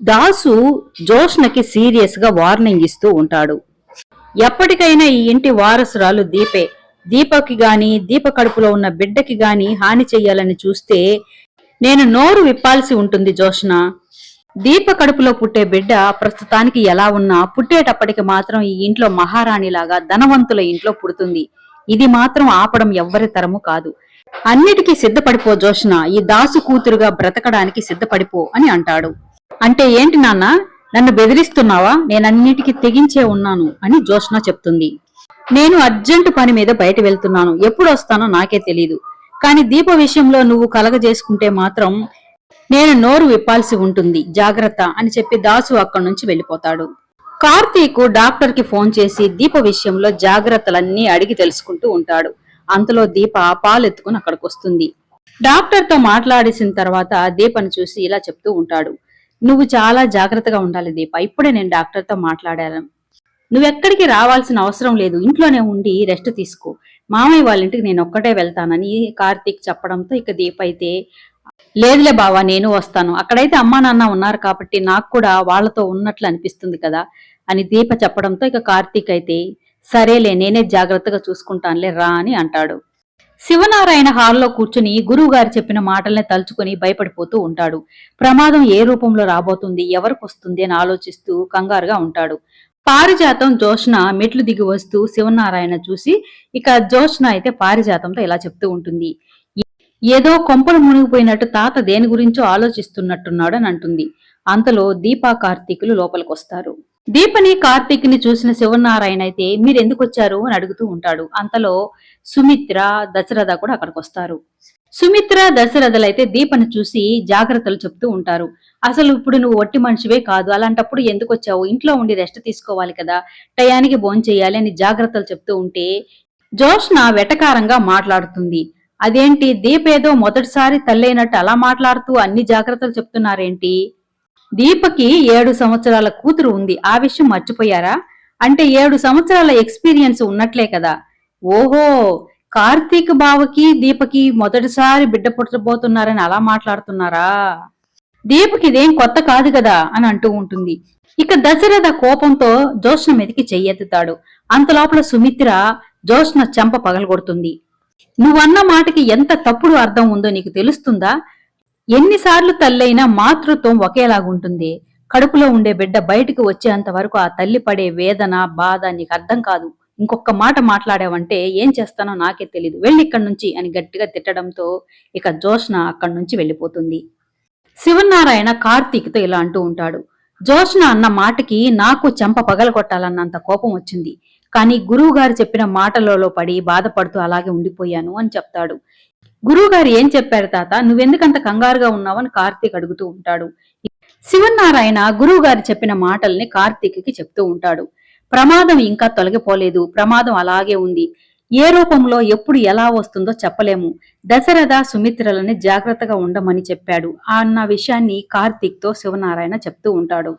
దాసు జోష్నకి సీరియస్గా వార్నింగ్ ఇస్తూ ఉంటాడు. ఎప్పటికైనా ఈ ఇంటి వారసురాలు దీపే. దీపకి గాని దీప కడుపులో ఉన్న బిడ్డకి గాని హాని చెయ్యాలని చూస్తే నేను నోరు విప్పాల్సి ఉంటుంది జోష్న. దీప కడుపులో పుట్టే బిడ్డ ప్రస్తుతానికి ఎలా ఉన్నా పుట్టేటప్పటికి మాత్రం ఈ ఇంట్లో మహారాణిలాగా ధనవంతుల ఇంట్లో పుడుతుంది. ఇది మాత్రం ఆపడం ఎవ్వరి తరము కాదు. అన్నిటికీ సిద్ధపడిపో జోష్న. ఈ దాసు కూతురుగా బ్రతకడానికి సిద్ధపడిపో అని అంటాడు. అంటే ఏంటి నాన్న? నన్ను బెదిరిస్తున్నావా? నేనన్నిటికీ తెగించే ఉన్నాను అని జోష్న చెప్తుంది. నేను అర్జెంటు పని మీద బయట వెళ్తున్నాను. ఎప్పుడు వస్తానో నాకే తెలీదు. కానీ దీప విషయంలో నువ్వు కలగజేసుకుంటే మాత్రం నేను నోరు విప్పాల్సి ఉంటుంది. జాగ్రత్త అని చెప్పి దాసు అక్కడి నుంచి వెళ్ళిపోతాడు. కార్తీక్ డాక్టర్కి ఫోన్ చేసి దీప విషయంలో జాగ్రత్తలన్నీ అడిగి తెలుసుకుంటూ ఉంటాడు. అంతలో దీప పాలెత్తుకుని అక్కడికి వస్తుంది. డాక్టర్తో మాట్లాడేసిన తర్వాత దీపను చూసి ఇలా చెప్తూ ఉంటాడు. నువ్వు చాలా జాగ్రత్తగా ఉండాలి దీప. ఇప్పుడే నేను డాక్టర్తో మాట్లాడాను నువ్వెక్కడికి రావాల్సిన అవసరం లేదు. ఇంట్లోనే ఉండి రెస్ట్ తీసుకో. మామయ్య వాళ్ళ ఇంటికి నేను ఒక్కటే వెళ్తానని కార్తీక్ చెప్పడంతో ఇక దీప అయితే లేదులే బావా నేను వస్తాను. అక్కడైతే అమ్మా నాన్న ఉన్నారు కాబట్టి నాకు కూడా వాళ్ళతో ఉన్నట్లు అనిపిస్తుంది కదా అని దీప చెప్పడంతో ఇక కార్తీక్ అయితే సరేలే నేనే జాగ్రత్తగా చూసుకుంటానులే రా అని అంటాడు. శివనారాయణ హాల్లో కూర్చుని గురువుగారు చెప్పిన మాటల్ని తలుచుకుని భయపడిపోతూ ఉంటాడు. ప్రమాదం ఏ రూపంలో రాబోతుంది? ఎవరికి వస్తుంది? అని ఆలోచిస్తూ కంగారుగా ఉంటాడు. పారిజాతం జోష్న మెట్లు దిగి వస్తూ శివనారాయణ చూసి ఇక జోష్న అయితే పారిజాతంతో ఇలా చెప్తూ ఉంటుంది. ఏదో కొంపలు మునిగిపోయినట్టు తాత దేని గురించో ఆలోచిస్తున్నట్టున్నాడు అని అంటుంది. అంతలో దీపా కార్తీకులు లోపలికొస్తారు. దీపని కార్తీక్ని చూసిన శివనారాయణ అయితే మీరు ఎందుకు వచ్చారు? అని అడుగుతూ ఉంటాడు. అంతలో సుమిత్ర దశరథ కూడా అక్కడికి వస్తారు. సుమిత్ర దశరథలైతే దీపను చూసి జాగ్రత్తలు చెప్తూ ఉంటారు. అసలు ఇప్పుడు నువ్వు ఒట్టి మనిషివే కాదు. అలాంటప్పుడు ఎందుకు వచ్చావు? ఇంట్లో ఉండి రెస్ట్ తీసుకోవాలి కదా. టయానికి భోంచేయాలి అని జాగ్రత్తలు చెప్తూ ఉంటే జోష్న వెటకారంగా మాట్లాడుతుంది. అదేంటి? దీపేదో మొదటిసారి తల్లైనట్టు అలా మాట్లాడుతూ అన్ని జాగ్రత్తలు చెప్తున్నారేంటి? దీపకి ఏడు సంవత్సరాల కూతురు ఉంది. ఆ విషయం మర్చిపోయారా? అంటే ఏడు సంవత్సరాల ఎక్స్పీరియన్స్ ఉన్నట్లే కదా. ఓహో కార్తీక్ బావకి దీపకి మొదటిసారి బిడ్డ పుట్టబోతున్నారని అలా మాట్లాడుతున్నారా? దీపకి ఇదేం కొత్త కాదు కదా అని అంటూ ఉంటుంది. ఇక దశరథ కోపంతో జోష్ణ మీదకి చెయ్యెత్తుతాడు. అంతలోపల సుమిత్ర జోష్ణ చెంప పగలగొడుతుంది. నువ్వన్న మాటకి ఎంత తప్పుడు అర్థం ఉందో నీకు తెలుస్తుందా? ఎన్నిసార్లు తల్లైనా మాతృత్వం ఒకేలాగుంటుంది. కడుపులో ఉండే బిడ్డ బయటికి వచ్చేంత వరకు ఆ తల్లి పడే వేదన బాధ నీకు అర్థం కాదు. ఇంకొక మాట మాట్లాడావంటే ఏం చేస్తానో నాకే తెలీదు. వెళ్ళి ఇక్కడి నుంచి అని గట్టిగా తిట్టడంతో ఇక జోష్న అక్కడి నుంచి వెళ్ళిపోతుంది. శివనారాయణ కార్తీక్తో ఇలా అంటూ ఉంటాడు. జోష్న అన్న మాటకి నాకు చెంప పగల కొట్టాలన్నంత కోపం వచ్చింది. కానీ గురువు గారు చెప్పిన మాటలలో పడి బాధపడుతూ అలాగే ఉండిపోయాను అని చెప్తాడు. గురువు గారు ఏం చెప్పారు తాత? నువ్వెందుకంత కంగారుగా ఉన్నావని కార్తీక్ అడుగుతూ ఉంటాడు. శివనారాయణ గురువు గారు చెప్పిన మాటల్ని కార్తీక్కి చెప్తూ ఉంటాడు. ప్రమాదం ఇంకా తొలగిపోలేదు. ప్రమాదం అలాగే ఉంది. ఏ రూపంలో ఎప్పుడు ఎలా వస్తుందో చెప్పలేము. దశరథ సుమిత్రలని జాగ్రత్తగా ఉండమని చెప్పాడు. అన్న విషయాన్ని కార్తీక్తో శివనారాయణ చెప్తూ ఉంటాడు.